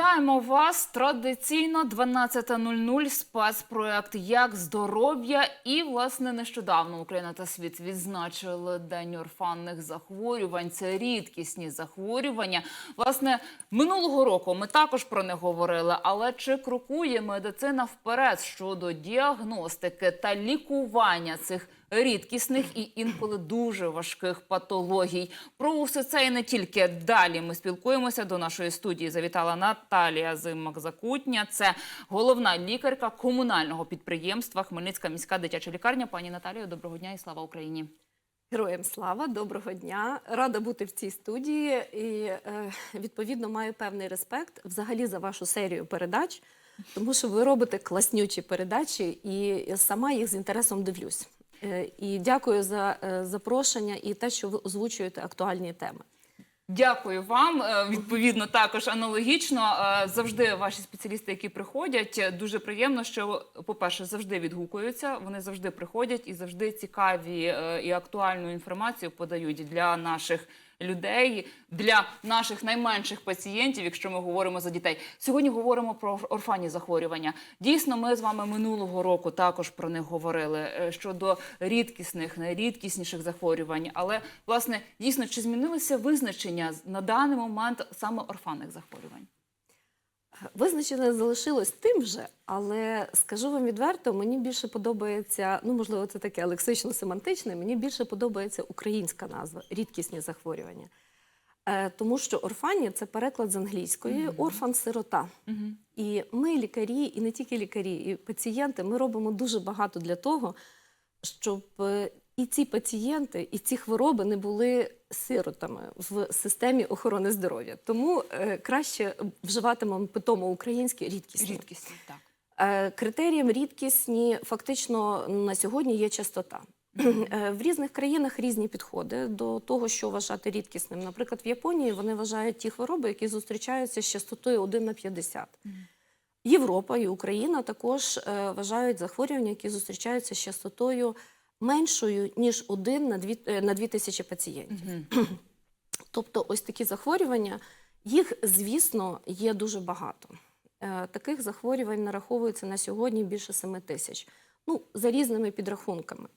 Вітаємо вас традиційно 12.00 спецпроект Як здоров'я. І власне нещодавно Україна та світ відзначили День орфанних захворювань. Це рідкісні захворювання. Власне, минулого року ми також про них говорили. Але чи крокує медицина вперед щодо діагностики та лікування цих? Рідкісних і інколи дуже важких патологій. Про усе це і не тільки далі. Ми спілкуємося. До нашої студії завітала Наталія Зимак-Закутня. Це головна лікарка комунального підприємства Хмельницька міська дитяча лікарня. Пані Наталію, доброго дня і слава Україні. Героям слава, доброго дня. Рада бути в цій студії і е, відповідно маю певний респект взагалі за вашу серію передач, тому що ви робите класнючі передачі, і сама їх з інтересом дивлюсь. Е, І дякую за е, запрошення і те, що ви озвучуєте актуальні теми. Дякую вам. Е, Відповідно, також аналогічно завжди ваші спеціалісти, які приходять, дуже приємно, що по-перше, завжди відгукуються. Вони завжди приходять і завжди цікаві і актуальну інформацію подають для наших людей, для наших найменших пацієнтів, якщо ми говоримо за дітей. Сьогодні говоримо про орфанні захворювання. Дійсно, ми з вами минулого року також про них говорили е, щодо рідкісних, найрідкісніших захворювань. Але власне дійсно чи змінилося визначення на даний момент саме орфанних захворювань? Визначене залишилось тим же, але скажу вам відверто, мені більше подобається, ну можливо, це таке лексично-семантичне, мені більше подобається українська назва рідкісні захворювання. Е, тому що орфані це переклад з англійської, орфан сирота. І ми, лікарі, і не тільки лікарі, і пацієнти, ми робимо дуже багато для того, щоб е, і ці пацієнти, і ці хвороби не були сиротами в системі охорони здоров'я. Тому е, краще вживатимемо питомо українське рідкісні. Рідкісні, так. Е, Критерієм рідкісні фактично на сьогодні є частота. Е, В різних країнах різні підходи до того, що вважати рідкісним. Наприклад, в Японії вони вважають ті хвороби, які зустрічаються з частотою 1 на 50. Європа і Україна також вважають захворювання, які зустрічаються з частотою меншою, ніж 1 на 2, е, на 2 тисячі пацієнтів. Тобто, ось такі захворювання, їх, звісно, є дуже багато. Е, Таких захворювань нараховується на сьогодні більше 7 тисяч. Ну, за різними підрахунками.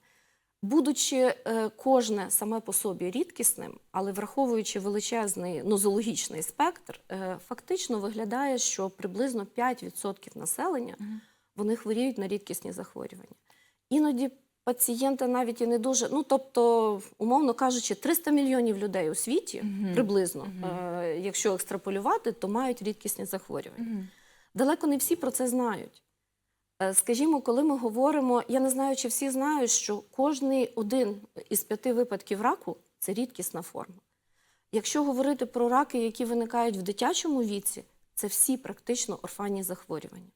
Будучи е, кожне саме по собі рідкісним, але враховуючи величезний нозологічний спектр, фактично виглядає, що приблизно 5% населення вони хворіють на рідкісні захворювання. Іноді пацієнти навіть і не дуже, ну тобто, умовно кажучи, 300 мільйонів людей у світі приблизно, е, якщо екстраполювати, то мають рідкісні захворювання. Далеко не всі про це знають. Е, Скажімо, коли ми говоримо, я не знаю, чи всі знають, що кожний один із п'яти випадків раку це рідкісна форма. Якщо говорити про раки, які виникають в дитячому віці, це всі практично орфанні захворювання.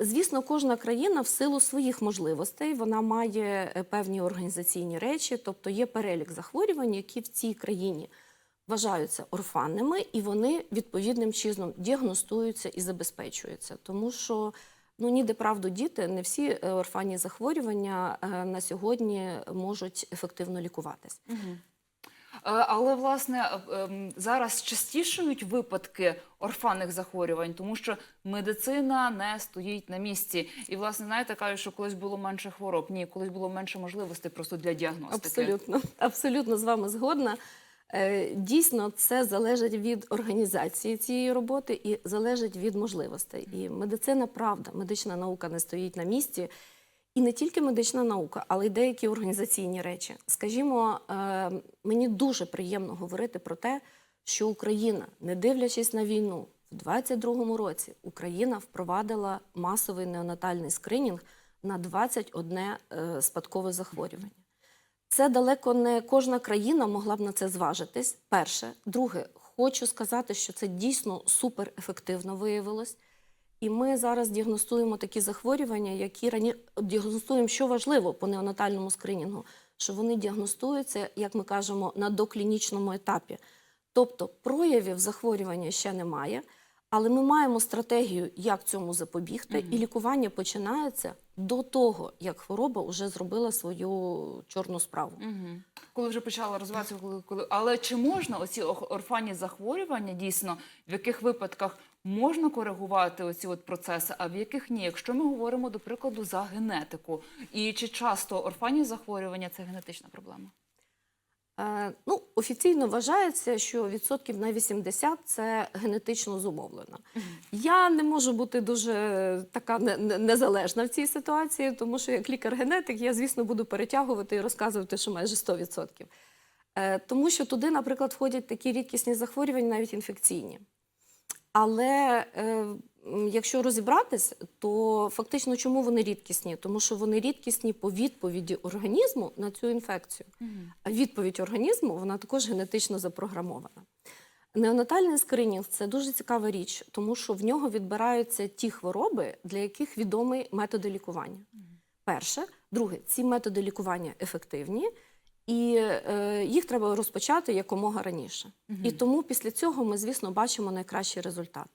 Звісно, кожна країна в силу своїх можливостей вона має е, певні організаційні речі, тобто є перелік захворювань, які в цій країні вважаються орфанними, і вони відповідним чином діагностуються і забезпечуються. Тому що ну ніде правду діти, не всі е, орфанні захворювання е, на сьогодні можуть ефективно лікуватись. Е, Але власне е, ем, зараз частішають випадки орфанних захворювань, тому що медицина не стоїть на місці. І власне знаєте, кажуть, що колись було менше хвороб. Ні, колись було менше можливостей просто для діагностики. Абсолютно, абсолютно з вами згодна. Е, Дійсно, це залежить від організації цієї роботи і залежить від можливостей. І медицина, правда, медична наука не стоїть на місці. І не тільки медична наука, але й деякі організаційні речі. Скажімо, е, мені дуже приємно говорити про те, що Україна, не дивлячись на війну, в 22-му році Україна впровадила масовий неонатальний скринінг на 21 е, спадкове захворювання. Це далеко не кожна країна могла б на це зважитись. Перше. Друге, хочу сказати, що це дійсно суперефективно виявилось. І ми зараз діагностуємо такі захворювання, які рані... діагностуємо, що важливо по неонатальному скринінгу, що вони діагностуються, як ми кажемо, на доклінічному етапі. Тобто проявів захворювання ще немає, але ми маємо стратегію, як цьому запобігти, і лікування починається до того, як хвороба вже зробила свою чорну справу. Мгм. Коли вже почала розвиватися, коли, коли... але чи можна оці орфанні захворювання дійсно, в яких випадках можна коригувати оці от процеси, а в яких ні? Якщо ми говоримо, до прикладу, за генетику, і чи часто орфанні захворювання це генетична проблема? Е, Ну, офіційно вважається, що відсотків на 80 це генетично зумовлено. Я не можу бути дуже така не- не- незалежна в цій ситуації, тому що як лікар-генетик я, звісно, буду перетягувати і розказувати, що майже 100%. Е, Тому що туди, наприклад, входять такі рідкісні захворювання, навіть інфекційні. Але е, якщо розібратись, то фактично чому вони рідкісні? Тому що вони рідкісні по відповіді організму на цю інфекцію. А відповідь організму вона також генетично запрограмована. Неонатальний скринінг це дуже цікава річ, тому що в нього відбираються ті хвороби, для яких відомі методи лікування. Перше, друге, ці методи лікування ефективні, і е, їх треба розпочати якомога раніше. І тому після цього ми, звісно, бачимо найкращий результат.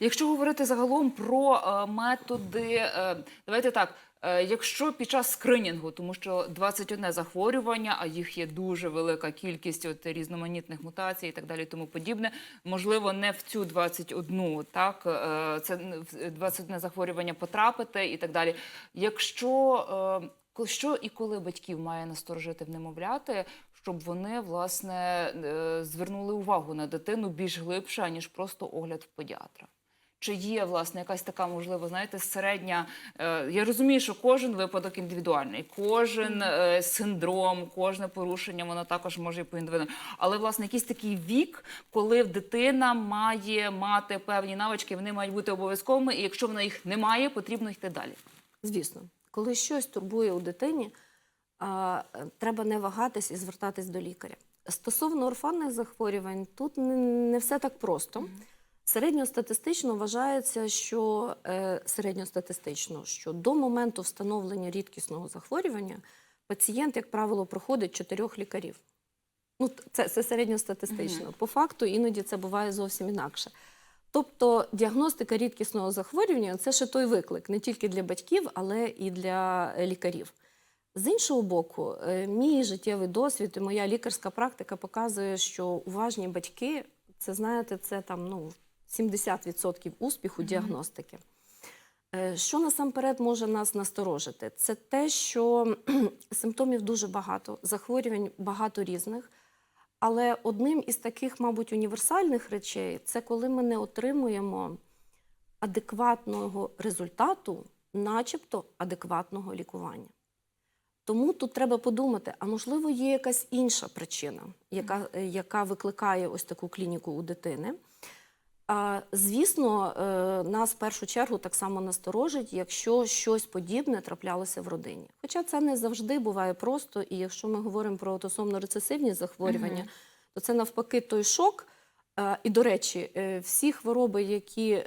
Якщо говорити загалом про е, методи, е, давайте так. е, Якщо під час скринінгу, тому що 21 захворювання, а їх є дуже велика кількість от, різноманітних мутацій і так далі, тому подібне, можливо, не в цю 21, так е, це не в 21 захворювання потрапити і так далі. Якщо е, що і коли батьків має насторожити в немовляти, щоб вони власне е, звернули увагу на дитину більш глибше, аніж просто огляд в педіатра. Чи є власне якась така можливо, знаєте, середня? Е, я розумію, що кожен випадок індивідуальний, кожен е, синдром, кожне порушення, воно також може і по-індивідуально. Але власне якийсь такий вік, коли дитина має мати певні навички, вони мають бути обов'язковими, і якщо вона їх не має, потрібно йти далі. Звісно, коли щось турбує у дитині, треба не вагатись і звертатись до лікаря. Стосовно орфанних захворювань, тут не, не все так просто. Середньостатистично вважається, що е, середньостатистично, що до моменту встановлення рідкісного захворювання пацієнт, як правило, проходить чотирьох лікарів. Ну, це, це середньостатистично. По факту іноді це буває зовсім інакше. Тобто діагностика рідкісного захворювання це ще той виклик не тільки для батьків, але і для лікарів. З іншого боку, е, мій життєвий досвід і моя лікарська практика показує, що уважні батьки це знаєте, це там ну 70% успіху діагностики. Е, Що насамперед може нас насторожити? Це те, що симптомів дуже багато, захворювань багато різних. Але одним із таких, мабуть, універсальних речей це коли ми не отримуємо адекватного результату, начебто адекватного лікування. Тому тут треба подумати, а можливо, є якась інша причина, яка, е, яка викликає ось таку клініку у дитини. А, звісно, е, нас в першу чергу так само насторожить, якщо щось подібне траплялося в родині. Хоча це не завжди буває просто, і якщо ми говоримо про аутосомно-рецесивні захворювання, Мгм. то це навпаки той шок. Е, І, до речі, е, всі хвороби, які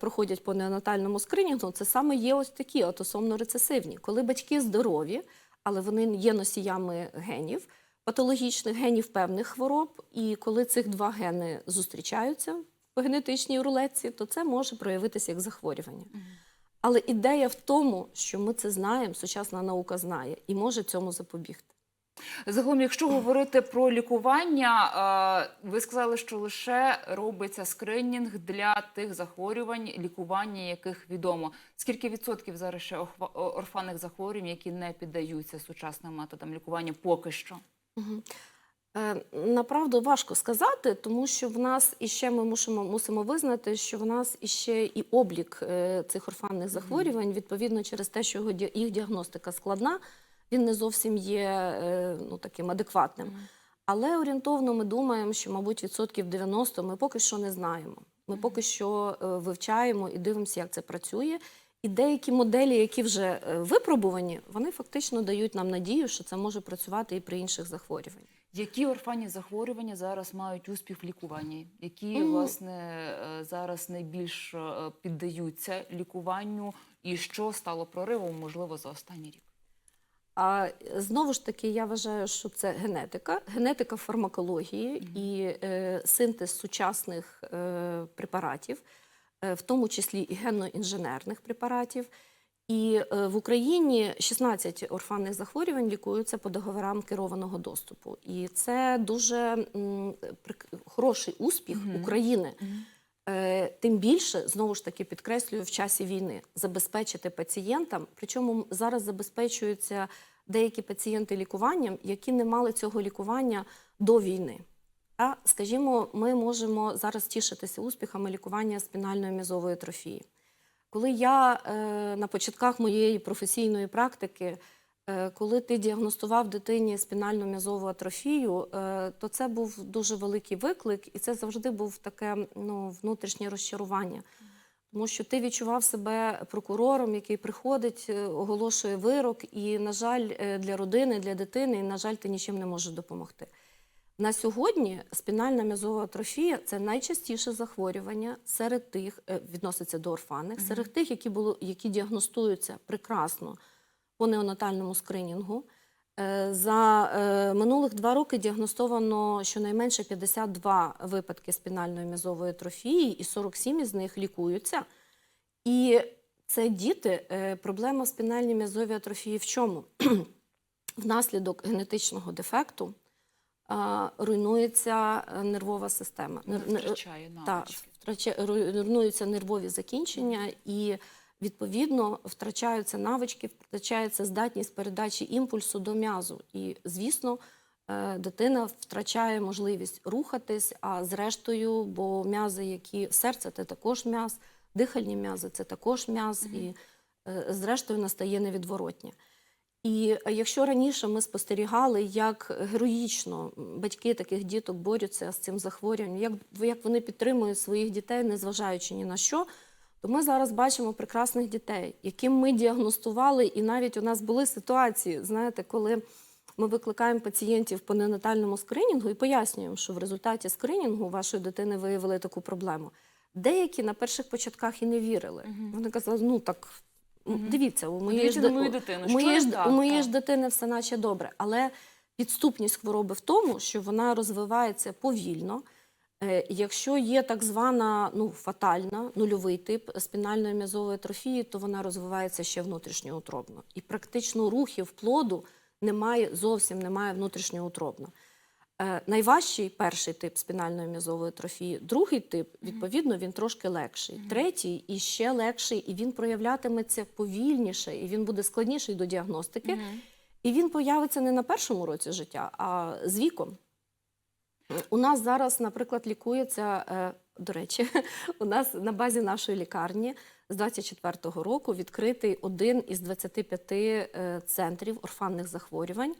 проходять по неонатальному скринінгу, це саме є ось такі аутосомно-рецесивні. Коли батьки здорові, але вони є носіями генів, патологічних генів певних хвороб, і коли цих два гени зустрічаються в генетичній рулетці, то це може проявитися як захворювання. Але ідея в тому, що ми це знаємо, сучасна наука знає і може цьому запобігти. Загалом, якщо говорити про лікування, ви сказали, що лише робиться скринінг для тих захворювань, лікування яких відомо. Скільки відсотків зараз ще орфанних захворювань, які не піддаються сучасним методам лікування поки що? Е, Направду важко сказати, тому що в нас іще ми мусимо, мусимо визнати, що в нас іще і облік е, цих орфанних захворювань, відповідно через те, що їх діагностика складна, він не зовсім є е, ну, таким адекватним. Але орієнтовно ми думаємо, що, мабуть, відсотків 90 ми поки що не знаємо. Ми поки що вивчаємо і дивимося, як це працює. І деякі моделі, які вже випробувані, вони фактично дають нам надію, що це може працювати і при інших захворюваннях. Які орфанні захворювання зараз мають успіх в лікуванні? Які власне е, зараз найбільш е, піддаються лікуванню, і що стало проривом, можливо, за останній рік? А е, знову ж таки, я вважаю, що це генетика, генетика фармакології і е, синтез сучасних е, препаратів, е, в тому числі і генно-інженерних препаратів. І е, в Україні 16 орфанних захворювань лікуються по договорам керованого доступу. І це дуже хороший успіх Мгм. України. Е, Тим більше, знову ж таки, підкреслюю, в часі війни забезпечити пацієнтам, причому зараз забезпечуються деякі пацієнти лікуванням, які не мали цього лікування до війни. А, скажімо, ми можемо зараз тішитися успіхами лікування спінальної м'язової атрофії. Коли я е, на початках моєї професійної практики, е, коли ти діагностував дитині спінальну м'язову атрофію, е, то це був дуже великий виклик, і це завжди був таке ну, внутрішнє розчарування. Тому що ти відчував себе прокурором, який приходить, оголошує вирок, і, на жаль, для родини, для дитини, на жаль, ти нічим не можеш допомогти. На сьогодні спінальна м'язова атрофія це найчастіше захворювання серед тих, е, відноситься до орфанних, серед тих, які, було, які діагностуються прекрасно по неонатальному скринінгу. Е, За е, минулих два роки діагностовано щонайменше 52 випадки спінальної м'язової атрофії, і 47 із них лікуються. І це діти. Проблема в спінальній м'язовій атрофії в чому? Внаслідок генетичного дефекту руйнується е, нервова система. Втрачає навички. втрача- руйнуються нервові закінчення і відповідно втрачаються навички, втрачається здатність передачі імпульсу до м'язу. І, звісно, е, дитина втрачає можливість рухатись, а зрештою, бо м'язи, які серце це також м'яз, дихальні м'язи це також м'яз, і е, зрештою настає невідворотнє. І якщо раніше ми спостерігали, як героїчно батьки таких діток борються з цим захворюванням, як, як вони підтримують своїх дітей, незважаючи ні на що, то ми зараз бачимо прекрасних дітей, яким ми діагностували, і навіть у нас були ситуації, знаєте, коли ми викликаємо пацієнтів по неонатальному скринінгу і пояснюємо, що в результаті скринінгу вашої дитини виявили таку проблему. Деякі на перших початках і не вірили. Вони казали, ну так. Дивіться, у моєї, ж, мою дитину, у моєї, ж, у моєї ж дитини все наче добре. Але підступність хвороби в тому, що вона розвивається повільно. Е, Якщо є так звана ну, фатальна, нульовий тип спінальної м'язової атрофії, то вона розвивається ще внутрішньоутробно. І практично рухів плоду немає, зовсім немає внутрішньоутробно. Е, найважчий перший тип спінальної м'язової атрофії, другий тип, відповідно, він трошки легший. Третій і ще легший, і він проявлятиметься повільніше, і він буде складніший до діагностики. І він появиться не на першому році життя, а з віком. У нас зараз, наприклад, лікується, е, до речі, у нас на базі нашої лікарні з 24-го року відкритий один із 25 е, центрів орфанних захворювань,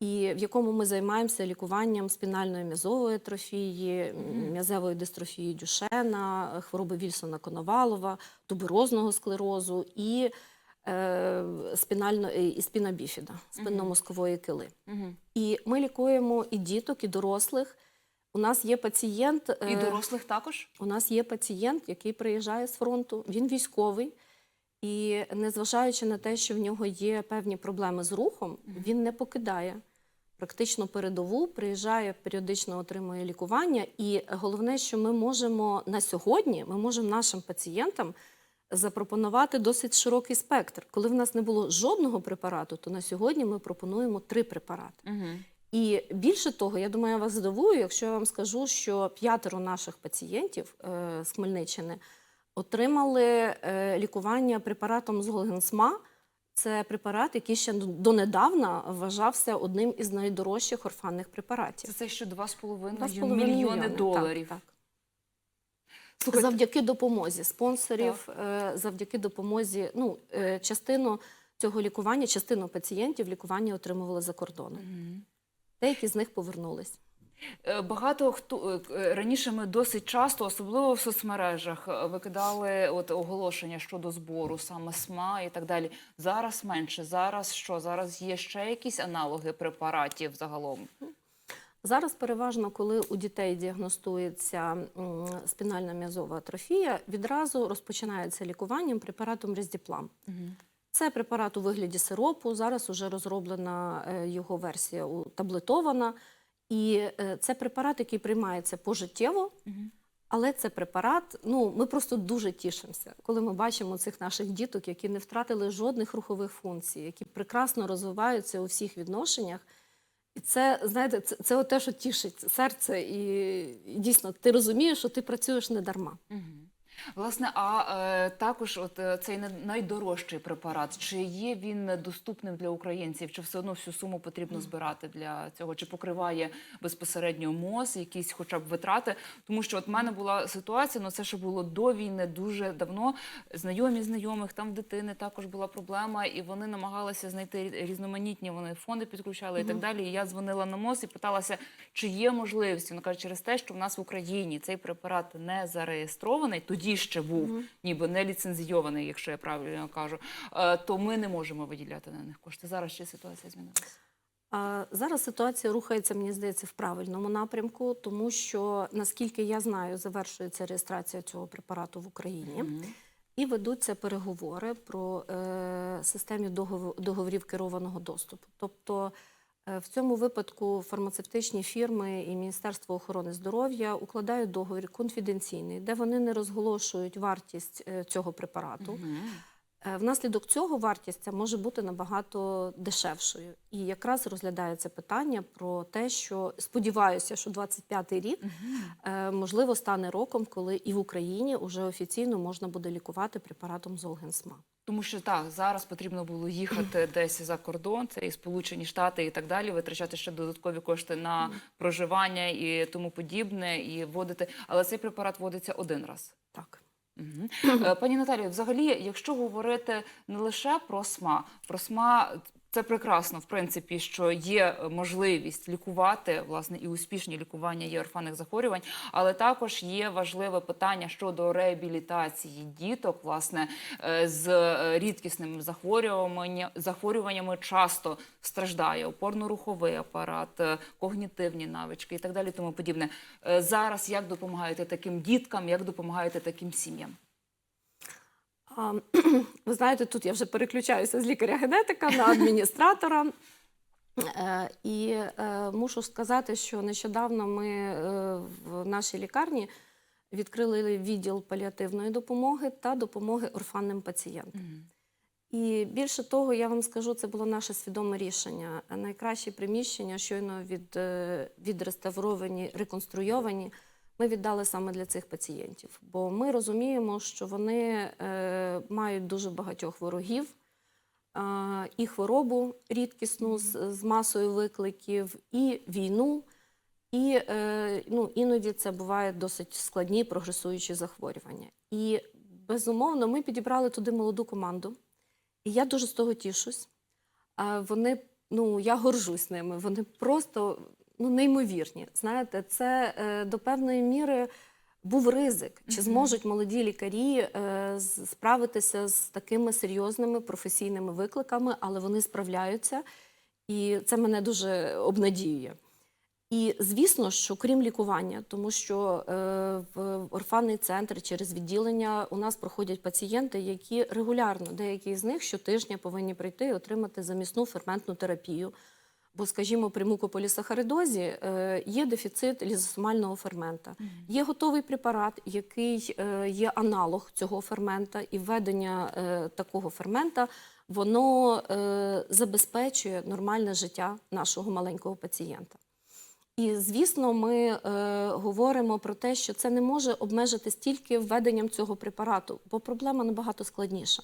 і в якому ми займаємося лікуванням спінальної м'язової атрофії, м'язевої дистрофії Дюшена, хвороби Вільсона Коновалова, туберозного склерозу і е, спінально, і спіна біфіда, спинномозкової кили. І ми лікуємо і діток, і дорослих. У нас є пацієнт. І е, дорослих також? у нас є пацієнт, який приїжджає з фронту. Він військовий, і незважаючи на те, що в нього є певні проблеми з рухом, він не покидає практично передову, приїжджає, періодично отримує лікування. І головне, що ми можемо на сьогодні, ми можемо нашим пацієнтам запропонувати досить широкий спектр. Коли в нас не було жодного препарату, то на сьогодні ми пропонуємо три препарати. Угу. І більше того, я думаю, я вас здивую, якщо я вам скажу, що п'ятеро наших пацієнтів е, з Хмельниччини отримали е, лікування препаратом Золгенсма. Це препарат, який ще донедавна вважався одним із найдорожчих орфанних препаратів. Це ще 2,5 2,5 мільйони мільйони, доларів. Так, так. Слухайте, Завдяки допомозі спонсорів, е, завдяки допомозі, ну, е, частину цього лікування, частину пацієнтів лікування отримували за кордоном. Мгм. Деякі з них повернулись. Е, Багато хто е, раніше ми досить часто, особливо в соцмережах, е, викидали от оголошення щодо збору саме СМА і так далі. Зараз менше. Зараз що? Зараз є ще якісь аналоги препаратів загалом. Зараз переважно, коли у дітей діагностується спінальна м'язова атрофія, відразу розпочинається лікуванням препаратом Рездіплам. Це препарат у вигляді сиропу. Зараз вже розроблена е, його версія таблетована. І е, це препарат, який приймається пожиттєво, але це препарат. Ну, ми просто дуже тішимося, коли ми бачимо цих наших діток, які не втратили жодних рухових функцій, які прекрасно розвиваються у всіх відношеннях. І це, знаєте, це, це те, що тішить серце, і, і дійсно ти розумієш, що ти працюєш не дарма. Мгм. Власне, а е, також от е, цей найдорожчий препарат, чи є він доступним для українців, чи все одно всю суму потрібно збирати для цього, чи покриває безпосередньо МОЗ, якісь хоча б витрати? Тому що от в мене була ситуація, ну це ще було до війни дуже давно. Знайомі знайомих, там в дитини також була проблема, і вони намагалися знайти різноманітні вони фонди підключали і так далі. І я дзвонила на МОЗ і питалася, чи є можливість. Вона каже, через те, що в нас в Україні цей препарат не зареєстрований, тоді ще був ніби не ліцензійований, якщо я правильно кажу, е, то ми не можемо виділяти на них кошти. Зараз ще ситуація змінилася. Зараз ситуація рухається, мені здається, в правильному напрямку, тому що, наскільки я знаю, завершується реєстрація цього препарату в Україні. І ведуться переговори про е, системі договорів керованого доступу. Тобто в цьому випадку фармацевтичні фірми і Міністерство охорони здоров'я укладають договір конфіденційний, де вони не розголошують вартість е, цього препарату. Е, Внаслідок цього вартість ця може бути набагато дешевшою. І якраз розглядається питання про те, що сподіваюся, що 25-й рік е, можливо стане роком, коли і в Україні вже офіційно можна буде лікувати препаратом Золгенсма. Тому що так, зараз потрібно було їхати десь за кордон, це і Сполучені Штати і так далі, витрачати ще додаткові кошти на проживання і тому подібне, і вводити. Але цей препарат вводиться один раз. Так. Е, Пані Наталію, взагалі, якщо говорити не лише про СМА, про СМА це прекрасно, в принципі, що є можливість лікувати власне і успішні лікування є орфанних захворювань, але також є важливе питання щодо реабілітації діток, власне, е, з е, рідкісними захворюваннями, захворюваннями часто страждає опорно-руховий апарат, е, когнітивні навички і так далі, тому подібне. Е, Зараз як допомагаєте таким діткам, як допомагаєте таким сім'ям? Ви знаєте, тут я вже переключаюся з лікаря-генетика на адміністратора. Е, І е, мушу сказати, що нещодавно ми е, в нашій лікарні відкрили відділ паліативної допомоги та допомоги орфанним пацієнтам. І більше того, я вам скажу, це було наше свідоме рішення. Найкращі приміщення, щойно від, відреставровані, реконструйовані, ми віддали саме для цих пацієнтів. Бо ми розуміємо, що вони е, мають дуже багатьох ворогів, е, і хворобу рідкісну з, з масою викликів, і війну. І е, ну, іноді це буває досить складні прогресуючі захворювання. І безумовно, ми підібрали туди молоду команду. І я дуже з того тішусь. Вони, ну я горжусь ними. Вони просто ну, неймовірні. Знаєте, це е, до певної міри був ризик. Чи зможуть молоді лікарі е, справитися з такими серйозними професійними викликами, але вони справляються, і це мене дуже обнадіює. І звісно, що крім лікування, тому що е, в орфанний центр через відділення у нас проходять пацієнти, які регулярно, деякі з них щотижня повинні прийти і отримати замісну ферментну терапію. Бо, скажімо, при мукополісахаридозі е, є дефіцит лізосомального фермента. Є готовий препарат, який е, є аналог цього фермента, і введення е, такого фермента воно забезпечує нормальне життя нашого маленького пацієнта. І звісно, ми говоримо про те, що це не може обмежитись тільки введенням цього препарату, бо проблема набагато складніша.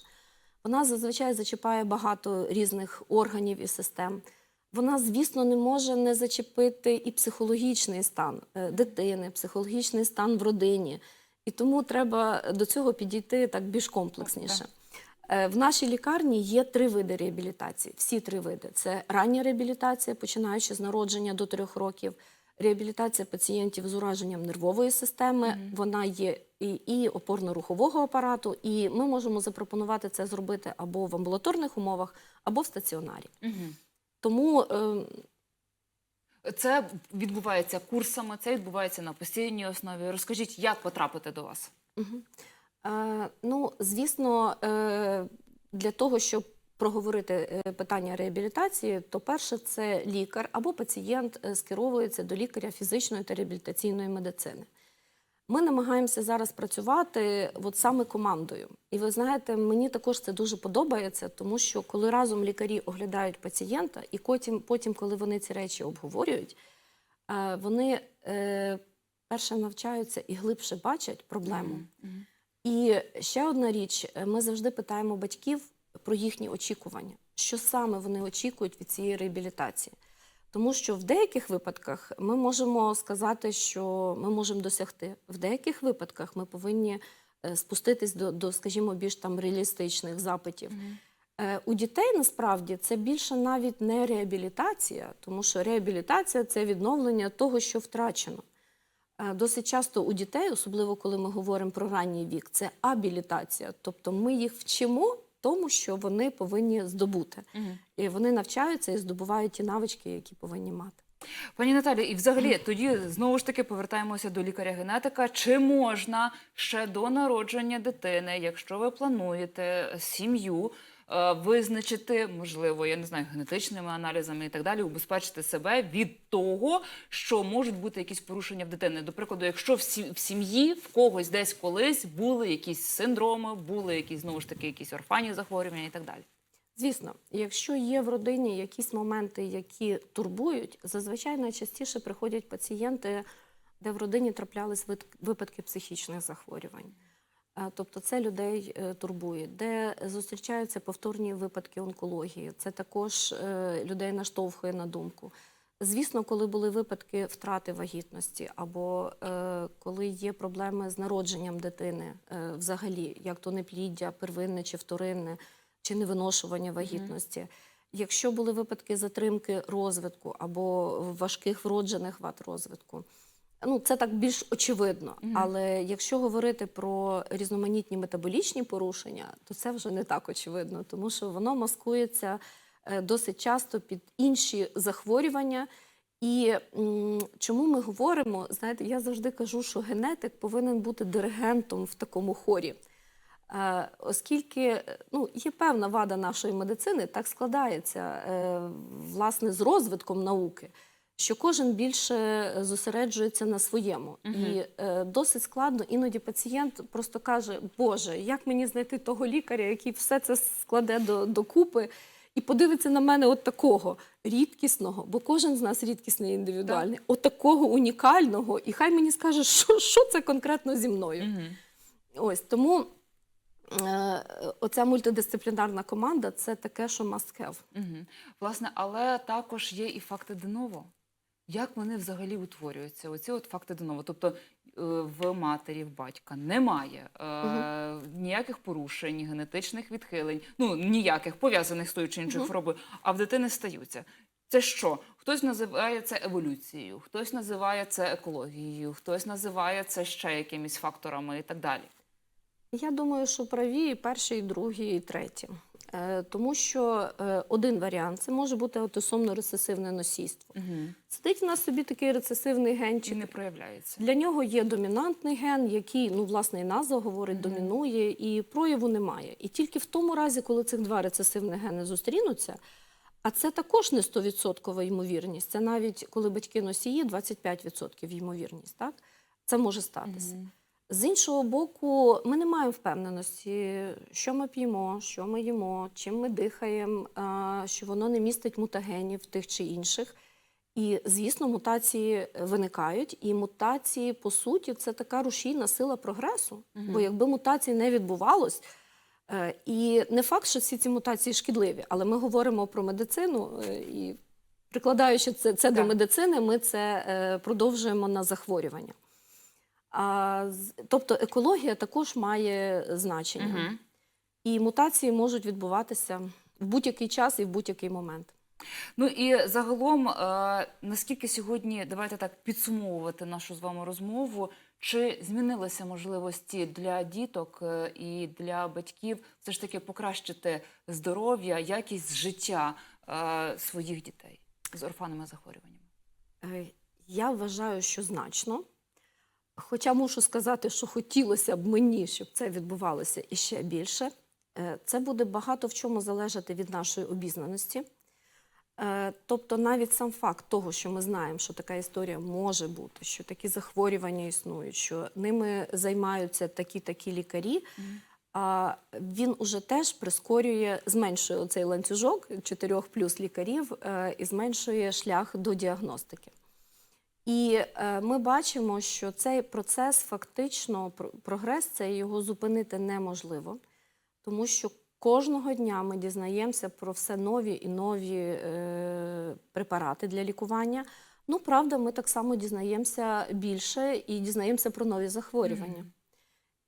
Вона зазвичай зачіпає багато різних органів і систем. Вона, звісно, не може не зачепити і психологічний стан е, дитини, психологічний стан в родині. І тому треба до цього підійти так більш комплексніше. Е, В нашій лікарні є три види реабілітації. Всі три види: це рання реабілітація, починаючи з народження до трьох років. Реабілітація пацієнтів з ураженням нервової системи. Вона є і, і опорно-рухового апарату, і ми можемо запропонувати це зробити або в амбулаторних умовах, або в стаціонарі. Тому е, Це відбувається курсами, це відбувається на постійній основі. Розкажіть, як потрапити до вас? Е, Ну, звісно, е, для того, щоб проговорити е, питання реабілітації, то перше це лікар або пацієнт е, скеровується до лікаря фізичної та реабілітаційної медицини. Ми намагаємося зараз працювати от саме командою. І ви знаєте, мені також це дуже подобається, тому що коли разом лікарі оглядають пацієнта, і потім, потім коли вони ці речі обговорюють, е, вони е, перше навчаються і глибше бачать проблему. І ще одна річ: е, ми завжди питаємо батьків про їхні очікування, що саме вони очікують від цієї реабілітації. Тому що в деяких випадках ми можемо сказати, що ми можемо досягти. В деяких випадках ми повинні е, спуститись до, до скажімо, більш там реалістичних запитів. Мгм. Е, У дітей насправді це більше навіть не реабілітація, тому що реабілітація це відновлення того, що втрачено. Е, Досить часто у дітей, особливо коли ми говоримо про ранній вік, це абілітація. Тобто ми їх вчимо тому, що вони повинні здобути. Угу. І вони навчаються і здобувають ті навички, які повинні мати. Пані Наталі, і взагалі тоді знову ж таки повертаємося до лікаря-генетика. Чи можна ще до народження дитини, якщо ви плануєте сім'ю, визначити, можливо, я не знаю, генетичними аналізами і так далі, убезпечити себе від того, що можуть бути якісь порушення в дитини? До прикладу, якщо в сім'ї в когось десь колись були якісь синдроми, були якісь знову ж таки якісь орфанні захворювання і так далі. Звісно, якщо є в родині якісь моменти, які турбують, зазвичай найчастіше приходять пацієнти, де в родині траплялись випадки психічних захворювань. Е, Тобто це людей е, турбує, де зустрічаються повторні випадки онкології. Це також е, людей наштовхує на думку. Звісно, коли були випадки втрати вагітності, або коли є проблеми з народженням дитини, взагалі, як то непліддя, первинне чи вторинне, чи невиношування вагітності. Якщо були випадки затримки розвитку або важких вроджених вад розвитку, ну це так більш очевидно. Мгм. Але якщо говорити про різноманітні метаболічні порушення, то це вже не так очевидно, тому що воно маскується е, досить часто під інші захворювання. І чому ми говоримо? Знаєте, я завжди кажу, що генетик повинен бути диригентом в такому хорі. Е, Оскільки е, ну, є певна вада нашої медицини, так складається е, власне з розвитком науки, що кожен більше зосереджується на своєму. Мгм. І е, досить складно. Іноді пацієнт просто каже: Боже, як мені знайти того лікаря, який все це складе до, докупи і подивиться на мене от такого рідкісного, бо кожен з нас рідкісний індивідуальний, от такого унікального, і хай мені скаже, що, що це конкретно зі мною. Мгм. Ось тому е, оця мультидисциплінарна команда це таке, що must have. Угу. Власне, але також є і факти деново. Як вони взагалі утворюються? Оці от факти деново. Тобто е, в матері, в батька немає е, ніяких порушень, генетичних відхилень, ну ніяких пов'язаних з тою чи іншою Мгм. хворобою, а в дитини стаються. Це що? Хтось називає це еволюцією, хтось називає це екологією, хтось називає це ще якимись факторами і так далі. Я думаю, що праві і перші, і другі, і треті. Е, Тому що е, один варіант це може бути аутосомно рецесивне носійство. Угу. Сидить в нас собі такий рецесивний ген Чи не проявляється? Для нього є домінантний ген, який, ну, власне, і назва говорить, Мгм. домінує, і прояву немає. І тільки в тому разі, коли цих два рецесивних гени зустрінуться, а це також не 100% ймовірність, це навіть коли батьки носії 25% ймовірність, так? Це може статися. Мгм. З іншого боку, ми не маємо впевненості, що ми п'ємо, що ми їмо, чим ми дихаємо, що воно не містить мутагенів тих чи інших. І, звісно, мутації виникають, і мутації, по суті, це така рушійна сила прогресу. Мгм. Бо якби мутацій не відбувалось, е, і не факт, що всі ці мутації шкідливі, але ми говоримо про медицину е, і прикладаючи це, це до медицини, ми це е, продовжуємо на захворювання. А, тобто екологія також має значення. Мгм. І мутації можуть відбуватися в будь-який час і в будь-який момент. Ну і загалом, е, наскільки сьогодні, давайте так підсумовувати нашу з вами розмову, чи змінилися можливості для діток е, і для батьків все ж таки покращити здоров'я, якість життя е, своїх дітей з орфанними захворюваннями? Е, Я вважаю, що значно. Хоча мушу сказати, що хотілося б мені, щоб це відбувалося іще більше. Е, Це буде багато в чому залежати від нашої обізнаності. Е, Тобто навіть сам факт того, що ми знаємо, що така історія може бути, що такі захворювання існують, що ними займаються такі-такі лікарі, він уже теж прискорює, зменшує цей ланцюжок чотирьох плюс лікарів е, і зменшує шлях до діагностики. І е, ми бачимо, що цей процес фактично пр- прогрес, це його зупинити неможливо, тому що кожного дня ми дізнаємося про все нові і нові е, препарати для лікування. Ну, правда, ми так само дізнаємося більше і дізнаємося про нові захворювання.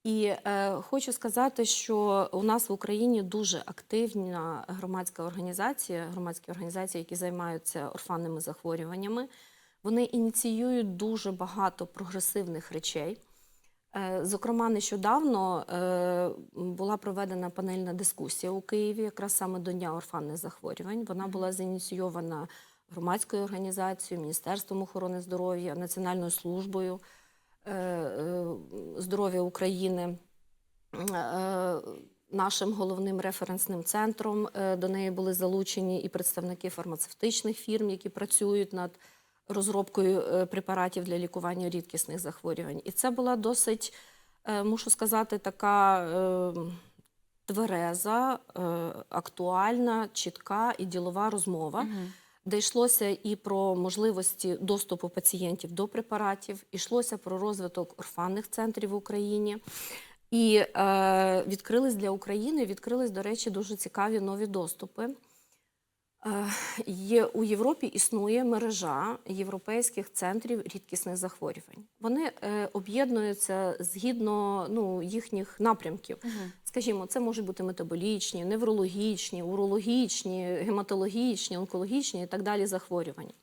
І е, хочу сказати, що у нас в Україні дуже активна громадська організація, громадські організації, які займаються орфанними захворюваннями. Вони ініціюють дуже багато прогресивних речей. Е, Зокрема, нещодавно е, була проведена панельна дискусія у Києві, якраз саме до Дня орфанних захворювань. Вона була зініційована громадською організацією, Міністерством охорони здоров'я, Національною службою е, здоров'я України. Нашим головним референсним центром до неї були залучені і представники фармацевтичних фірм, які працюють над розробкою е, препаратів для лікування рідкісних захворювань. І це була досить, е, мушу сказати, така е, твереза, актуальна, чітка і ділова розмова де йшлося і про можливості доступу пацієнтів до препаратів, йшлося про розвиток орфанних центрів в Україні. І е, відкрились для України, відкрились, до речі, дуже цікаві нові доступи. Е, Є, у Європі існує мережа європейських центрів рідкісних захворювань. Вони е, об'єднуються згідно ну, їхніх напрямків. Скажімо, це можуть бути метаболічні, неврологічні, урологічні, гематологічні, онкологічні і так далі захворювання.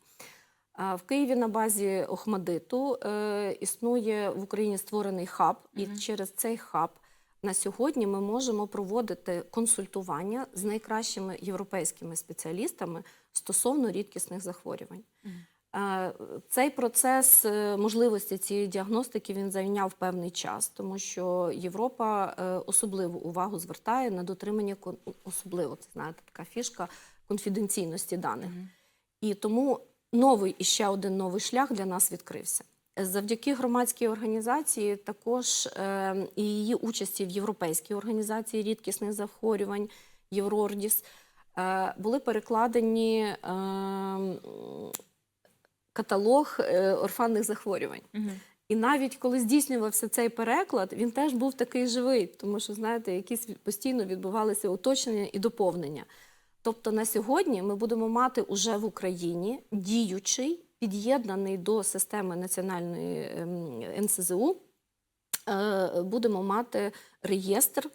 А В Києві на базі Охмадиту е, існує в Україні створений хаб, і через цей хаб на сьогодні ми можемо проводити консультування з найкращими європейськими спеціалістами стосовно рідкісних захворювань. Е, Цей процес е, можливості цієї діагностики він зайняв певний час, тому що Європа е, особливу увагу звертає на дотримання особливо це знаєте, така фішка конфіденційності даних. І тому новий і ще один новий шлях для нас відкрився. Завдяки громадській організації, також е, і її участі в європейській організації рідкісних захворювань Єврордіс, е, були перекладені е, каталог е, орфанних захворювань. І навіть коли здійснювався цей переклад, він теж був такий живий, тому що, знаєте, якісь постійно відбувалися уточнення і доповнення. Тобто на сьогодні ми будемо мати уже в Україні діючий, під'єднаний до системи національної ем, НСЗУ, е, будемо мати реєстр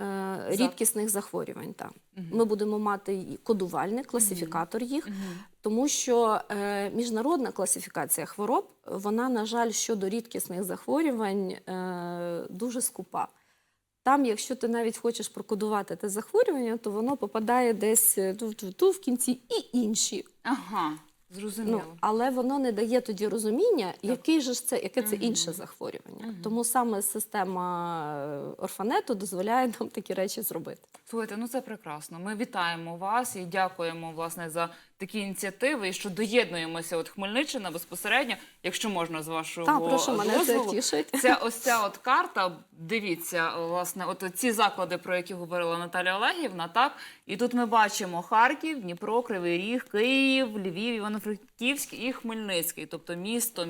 е, рідкісних захворювань. Так. Ми будемо мати і кодувальник, класифікатор їх, тому що е, міжнародна класифікація хвороб, вона, на жаль, щодо рідкісних захворювань е, дуже скупа. Там, якщо ти навіть хочеш прокодувати те захворювання, то воно попадає десь е, ту-ту-ту в кінці і інші. Ага, зрозуміло. Ну, але воно не дає тоді розуміння, який же ж це, яке це інше захворювання. Тому саме система е, орфанету дозволяє нам такі речі зробити. Слухайте, ну це прекрасно. Ми вітаємо вас і дякуємо власне за такі ініціативи, і що доєднуємося. От Хмельниччина безпосередньо, якщо можна з вашого Так, прошу, мене це тішить. Це ось ця от карта. Дивіться, власне, от ці заклади, про які говорила Наталя Олегівна, так і тут ми бачимо Харків, Дніпро, Кривий Ріг, Київ, Львів, Івано-Франківськ і Хмельницький, тобто місто,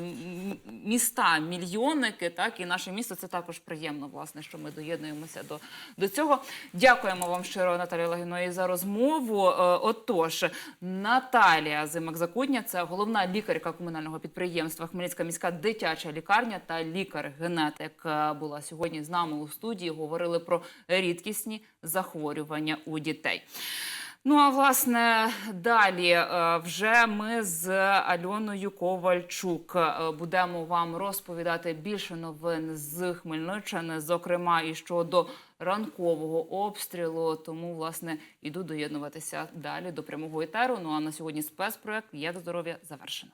міста, мільйонники, так і наше місто. Це також приємно, власне, що ми доєднуємося до, до цього. Дякуємо вам щиро, Наталія і за розмову. Е, Отож, Наталія Зимак-Закутня, це головна лікарка комунального підприємства Хмельницька міська дитяча лікарня та лікар-генетик е, була сьогодні з нами у студії. Говорили про рідкісні захворювання у дітей. Ну а власне далі е, вже ми з Альоною Ковальчук е, будемо вам розповідати більше новин з Хмельниччини, зокрема і щодо ранкового обстрілу. Тому власне іду доєднуватися далі до прямого етеру. Ну а на сьогодні спецпроект як здоров'я завершено.